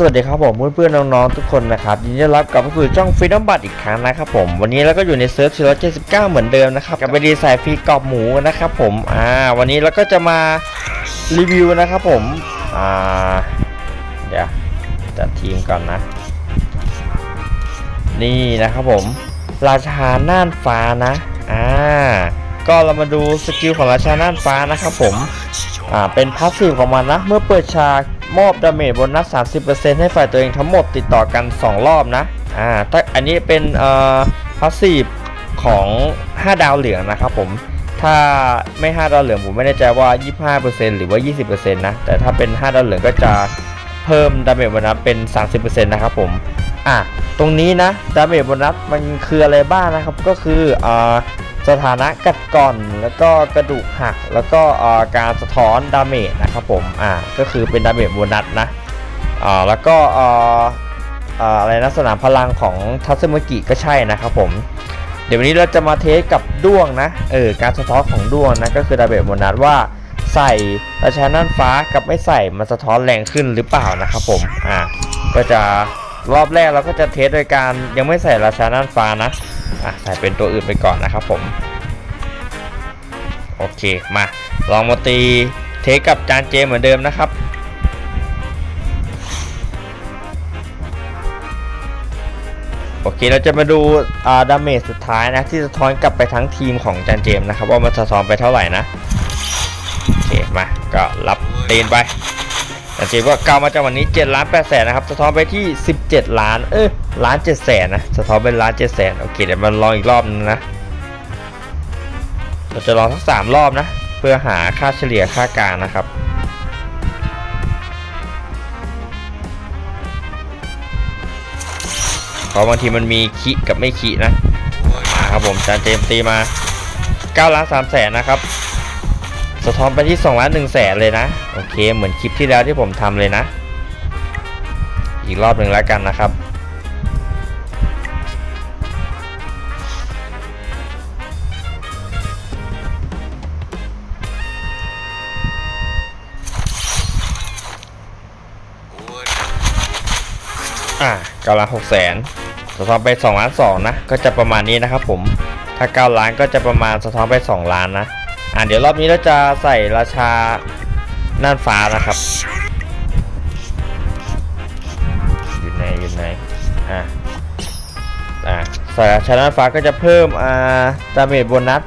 สวัสดีครับผมเพื่อนๆน้องๆทุกคนนะครับยินดีต้อนรับกลับมาสู่ช่องฟรีดอมบัตอีกครั้งนะครับผมวันนี้เราก็อยู่ในเซิร์ฟ479 เหมือนเดิมนะครับกับไปดีสายฟรีกรอบหมูนะครับผมอ่าวันนี้เราก็จะมารีวิวนะครับผมอ่าเดี๋ยวจัดทีมก่อนนะ นี่นะครับผม ราชาน่านฟ้านะอ่าก็เรามาดูสกิลของราชาน่านฟ้านะครับผมอ่าเป็นพาสซีฟของมันนะเมื่อเปิดฉาก มอบดาเมจโบนัส 30%ให้ฝ่ายตัวเองทั้งหมดติดต่อกัน 2 รอบนะ อ่าถ้าอันนี้เป็นเอ่อพาสซีฟของ 5 ดาวเหลืองนะครับผม ถ้าไม่ 5 ดาวเหลืองผมไม่แน่ใจว่า 25%หรือว่า 20%นะ แต่ถ้าเป็น 5 ดาวเหลืองก็จะเพิ่มดาเมจโบนัสเป็น 30%นะครับผม อะ ตรงนี้นะ ดาเมจโบนัสมันคืออะไรบ้างนะครับ ก็คืออ่า สถานะกัดก่อนแล้วก็กระดูกหักแล้วก็การสะท้อนดาเมจนะครับผมอ่าก็คือเป็นดาเมจโบนัสนะอ่าแล้วก็อ่อเอ่อะไรนะสนามพลังของทัตสึมกิก็ใช่นะครับผมเดี๋ยววันนี้เราจะมาเทสกับด้วงนะเออการสะท้อนของด้วงนะก็คือดาเมจโบนัสว่าใส่ราชาน่านฟ้ากับไม่ใส่มันสะท้อนแรงขึ้นหรือเปล่านะครับผมอ่าก็จะรอบแรกเราก็จะเทสโดยการยังไม่ใส่ราชาน่านฟ้านะ อะใส่เป็นตัวอื่นไปก่อนนะครับผม โอเคมาลองมาตีเทคกับจานเจเหมือนเดิมนะครับโอเคเราจะมาดูอ่าดาเมจสุดท้ายนะ ที่สะท้อนกลับไปทั้งทีมของจานเจมนะครับ ว่ามันสะท้อนไปเท่าไหร่นะ โอเค มา ก็รับตีนไป จานเจมส์ก็กล่าวมาจากวันนี้7ล้าน8แสนนะครับ สะท้อนไปที่ 17 ล้าน เออล้าน7แสนนะ สะท้อนเป็นล้าน7แสนโอเค เดี๋ยวมันลองอีกรอบนึงนะ เราจะลองทั้งสามรอบนะ เพื่อหาค่าเฉลี่ยค่ากลางนะครับเพราะบางทีมันมีคิกับไม่คินะ มาครับผมจานเจมส์ตีมา9ล้าน3แสนนะครับ สะท้อนไปที่2ล้าน1แสนเลยนะ โอเค เหมือนคลิปที่แล้วที่ผมทำเลยนะ อีกรอบหนึ่งแล้วกันนะครับ อ่า9ล้าน6แสนสะท้อนไป2ล้าน2นะ ก็จะประมาณนี้นะครับผม ถ้า 9 ล้านก็จะประมาณสะท้อนไป 2 ล้านนะ อ่าเดี๋ยวรอบนี้เราจะใส่ราชาน่านฟ้านะครับ อยู่ไหนอยู่ไหนอ่าอ่าใส่ราชาน่านฟ้าก็จะเพิ่มอ่าดาเมจโบนัส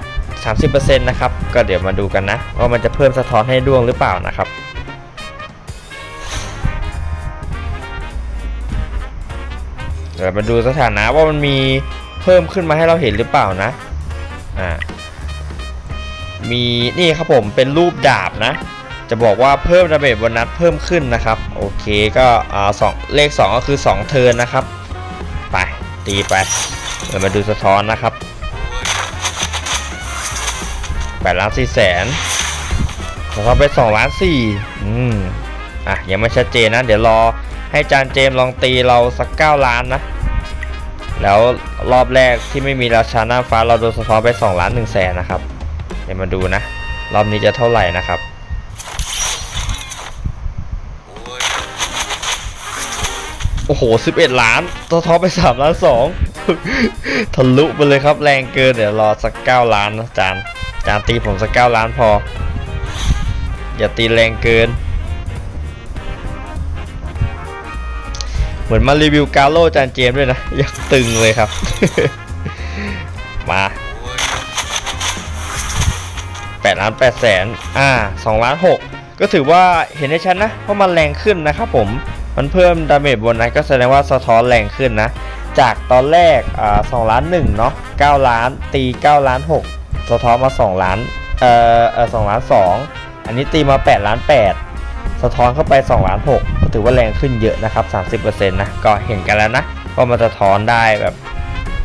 30%นะครับ ก็เดี๋ยวมาดูกันนะ ว่ามันจะเพิ่มสะท้อนให้ดวงหรือเปล่านะครับเดี๋ยวมาดูสถานะว่ามันมีเพิ่มขึ้นมาให้เราเห็นหรือเปล่านะ อ่า มีนี่ครับผมเป็นรูปดาบนะ จะบอกว่าเพิ่มดาเมจโบนัสเพิ่มขึ้นนะครับ โอเคก็อ่าสองเลข 2 ก็คือ 2 เทินนะครับ ไป ตีไปเดี๋ยวมาดูสะท้อนนะครับ8ล้าน4แสนสะท้อนไป2ล้าน4อืมอะยังไม่ชัดเจนนะ เดี๋ยวรอให้จานเจมลองตีเราสัก 9 ล้านนะ แล้วรอบแรกที่ไม่มีราชาหน้าฟ้าเราโดนสะท้อนไป2ล้าน1แสนนะครับ ดี๋ยวมาดูนะ รอบนี้จะเท่าไหร่นะครับโอ้โห 11 ล้านสะท้อไป 3 ล้าน 2 ทะลุไปเลยครับ แรงเกิน เดี๋ยวรอสัก 9 ล้านนะจาน จานตีผมสัก 9 ล้านพอ อย่าตีแรงเกิน เหมือนมารีวิวกาโลจานเจมด้วยนะยากตึงเลยครับ มา ล้าน8แสนอ่า2ล้าน6ก็ถือว่าเห็นได้ชัดนะ เพราะมันแรงขึ้นนะครับผมมันเพิ่มดาเมจบนนั้นก็แสดงว่าสะท้อนแรงขึ้นนะ จากตอนแรกอ่า2ล้าน1เนาะ9ล้านตี9ล้าน6สะท้อนมา2ล้านเอ่อเออ2ล้าน2อันนี้ตีมา8ล้าน8สะท้อนเข้าไป2ล้าน6ก็ถือว่าแรงขึ้นเยอะนะครับ 30%นะ ก็เห็นกันแล้วนะว่ามันสะท้อนได้แบบ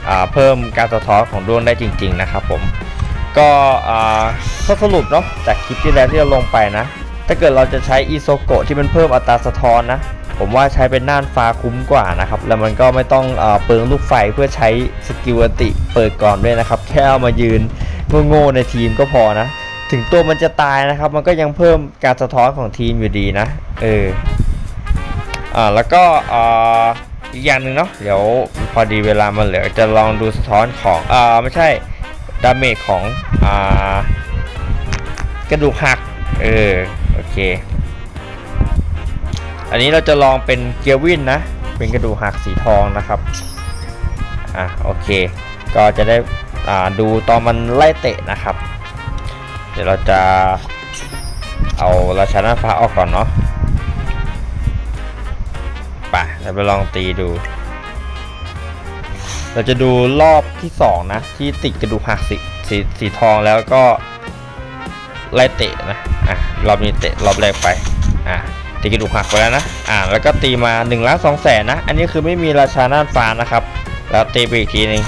อ่าเพิ่มการสะท้อนของดวงได้จริง ๆ นะครับผม ก็อ่าข้อสรุปเนาะจากคลิปที่แล้วที่เราลงไปนะ ถ้าเกิดเราจะใช้อีโซโกะที่มันเพิ่มอัตราสะท้อนนะ ผมว่าใช้เป็นน่านฟ้าคุ้มกว่านะครับ แล้วมันก็ไม่ต้องเออเปลืองลูกไฟเพื่อใช้สกิลอันติเปิดก่อนด้วยนะครับ แค่เอามายืนโง่ๆในทีมก็พอนะ ถึงตัวมันจะตายนะครับ มันก็ยังเพิ่มการสะท้อนของทีมอยู่ดีนะ เออ อ่า แล้วก็อ่าอีกอย่างหนึ่งเนาะ เดี๋ยวพอดีเวลามันเหลือจะลองดูสะท้อนของอ่าไม่ใช่ ดาเมจของอกระดูกหัก เออ โอเค อันนี้เราจะลองเป็นเกียร์วินนะ เป็นกระดูกหักสีทองนะครับ อะ โอเค ก็จะได้อ่าดูตอนมันไล่เตะนะครับ เดี๋ยวเราจะเอาราชาหน้าฟ้าออกก่อนเนาะไปเราไปลองตีดู เราจะดูรอบที่สองนะ ที่ติดกระดูกหักสีสีสีทองแล้วก็ไล่เตะนะอะรอบนี้เตะรอบแรกไปอะตีกระดูกหักไปแล้วนะอ่าแล้วก็ตีมา1นึ่งล้านสองแสนนะ อันนี้คือไม่มีราชาน่านฟ้านะครับ แล้วตีไปอีกทีหนึง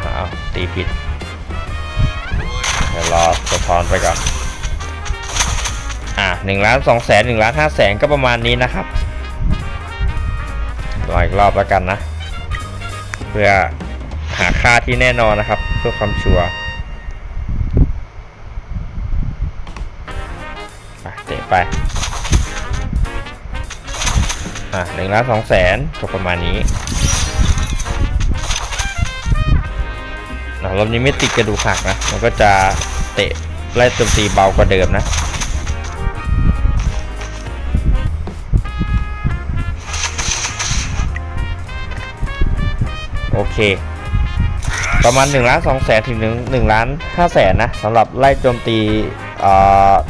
เอาตีผิดเดี๋ยวรอสะท้อนไปก่อนอ่าหนึ่งล้านสองแสนหนึ่งล้านห้าแสนก็ประมาณนี้นะครับ รออีกรอบแล้วกันนะ เพื่อหาค่าที่แน่นอนนะครับ เพื่อความชัวร์ไปเตะไป อะหนึ่งล้านสองแสนก็ประมาณนี้อะรอบนี้ไม่ติดกระดูกหักนะ มันก็จะเตะไล่โจมตีเบากว่าเดิมนะ โอเค ประมาณ1ล้าน2แสนถึง1 1ล้าน5แสนนะสำหรับไล่โจมตี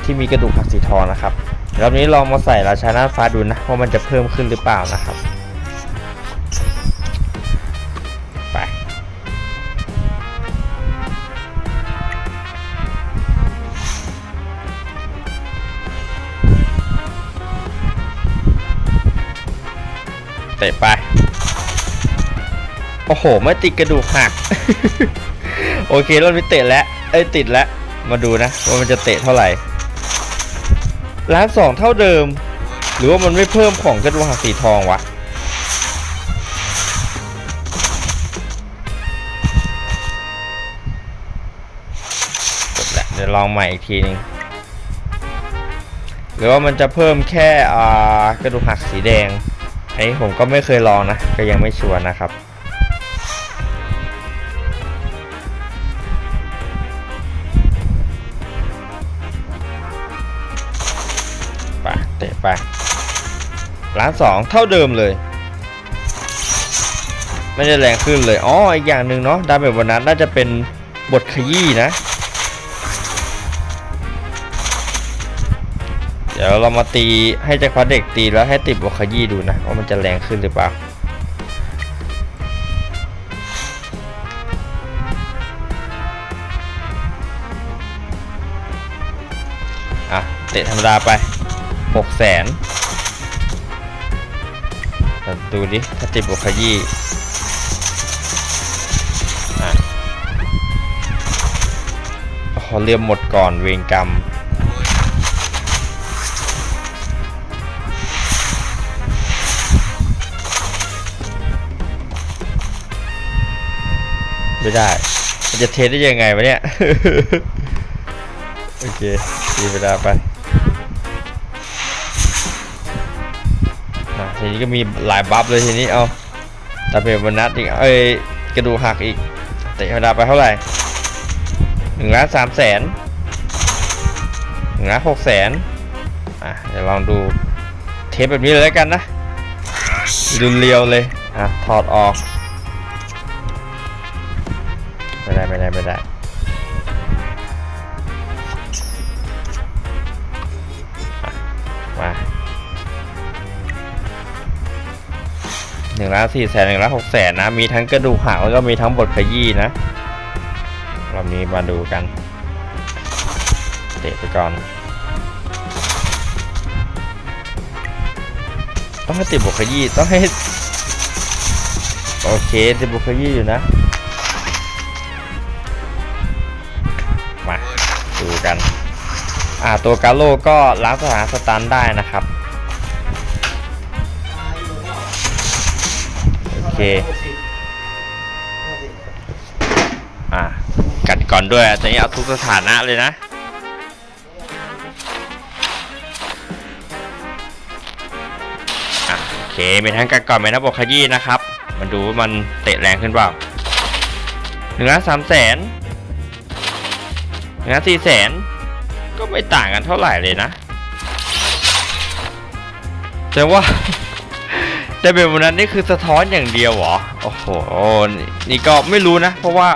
ที่มีกระดูกหักสีทองนะครับรอบนี้ลองมาใส่ราชาหน้าฟ้าดูนะว่ามันจะเพิ่มขึ้นหรือเปล่านะครับไปเตะไป โอ้โห ไม่ติดกระดูกหัก โอเครอบนี้เตะแล้วเอ้ยติดแล้ว มาดูนะว่ามันจะเตะเท่าไหร่ล้านสองเท่าเดิม หรือว่ามันไม่เพิ่มของกระดูกหักสีทองวะจแล้วเดี๋ยวลองใหม่อีกทีนึงหรือว่ามันจะเพิ่มแค่กระดูกหักสีแดงอันนี้ผมก็ไม่เคยลองนะ ก็ยังไม่ชัวร์นะครับ ไปล้านสองเท่าเดิมเลย ไม่ได้แรงขึ้นเลยอ๋ออีกอย่างหนึ่งเนาะดาเมจวันนั้นน่าจะเป็นบทขยี้นะ เดี๋ยวเรามาตีให้แจ็คพอตเด็กตีแล้วให้ติดบทขยี้ดูนะว่ามันจะแรงขึ้นหรือเปล่าอะเตะธรรมดาไป หกแสนดูดิถ้าติดบวกขยี้อะโอ้โหเรียมหมดก่อนเวงกรรมไม่ได้ มันจะเทสได้ยังไงวะเนี่ย โอเคดีเวลาไป อะทีนี้ก็มีหลายบัฟเลยทีนี้เอาตาเบลบนนัดอีกเอ้ยกระดูหักอีกเตะธรรมดาไปเท่าไหร่หนึ่งล้านสามแสนหนึ่งล้านหกแสนอะเดี๋ยวลองดูเทปแบบนี้เลยแล้วกันนะดูเรียวเลยอะถอดออกไม่ได้ไม่ได้ไม่ได้ นึ่งล้านสี่แสนหนึ่งล้านหกแสนนะ มีทั้งกระดูกหักแล้วก็มีทั้งบทขยี้นะ เรามีมาดูกัน เตะไปก่อน ต้องให้ติดบทขยี้ต้องให้ โอเคติดบทขยี้อยู่นะ มาดูกัน อ่าตัวกาโลก็ล้างสถานสตันได้นะครับ อเคอ่ากัดก่อนด้วยต่นี้เอาทุกสถานะเลยนะโอเค มีทั้งกัดก่อนมีทั้งบทขยี้นะครับมาดูว่ามันเตะแรงขึ้นเปล่าหนึ่งล้านสามแสนหนึ่งล้านสี่แสนก็ไม่ต่างกันเท่าไหร่เลยนะแต่ว่า แต่เป็นวันนั้นนี่คือสะท้อนอย่างเดียวเหรอ โอ้โหนี่นี่ก็ไม่รู้นะ เพราะว่า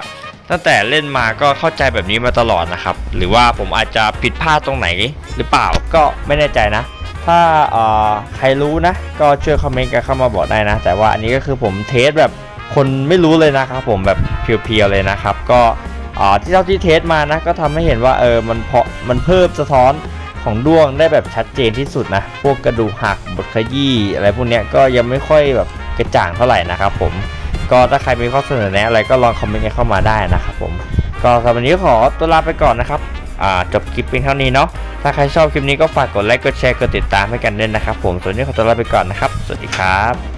ตั้งแต่เล่นมาก็เข้าใจแบบนี้มาตลอดนะครับ หรือว่าผมอาจจะผิดพลาดตรงไหน หรือเปล่าก็ไม่แน่ใจนะ ถ้าเอ่อใครรู้นะ ก็ช่วยคอมเมนต์กันเข้ามาบอกได้นะ แต่ว่าอันนี้ก็คือผมเทสแบบคนไม่รู้เลยนะครับผมแบบเพียวๆเลยนะครับ ก็อ่อที่เท่าที่เทสมานะ ก็ทำให้เห็นว่าเออมันเพาะมันเพิ่มสะท้อน ของด้วงได้แบบชัดเจนที่สุดนะ พวกกระดูกหักบดขยี้อะไรพวกนี้ก็ยังไม่ค่อยแบบกระจ่างเท่าไหร่นะครับผม ก็ถ้าใครมีข้อเสนอแนะอะไรก็ลองคอมเมนต์กันเข้ามาได้นะครับผม ก็สำหรับวันนี้ขอตัวลาไปก่อนนะครับจบคลิปเพียงเท่านี้เนาะ ถ้าใครชอบคลิปนี้ก็ฝากกดไลค์ กดแชร์ กดติดตามให้กันด้วยนะครับผม ส่วนวันนี้ขอตัวลาไปก่อนนะครับ สวัสดีครับ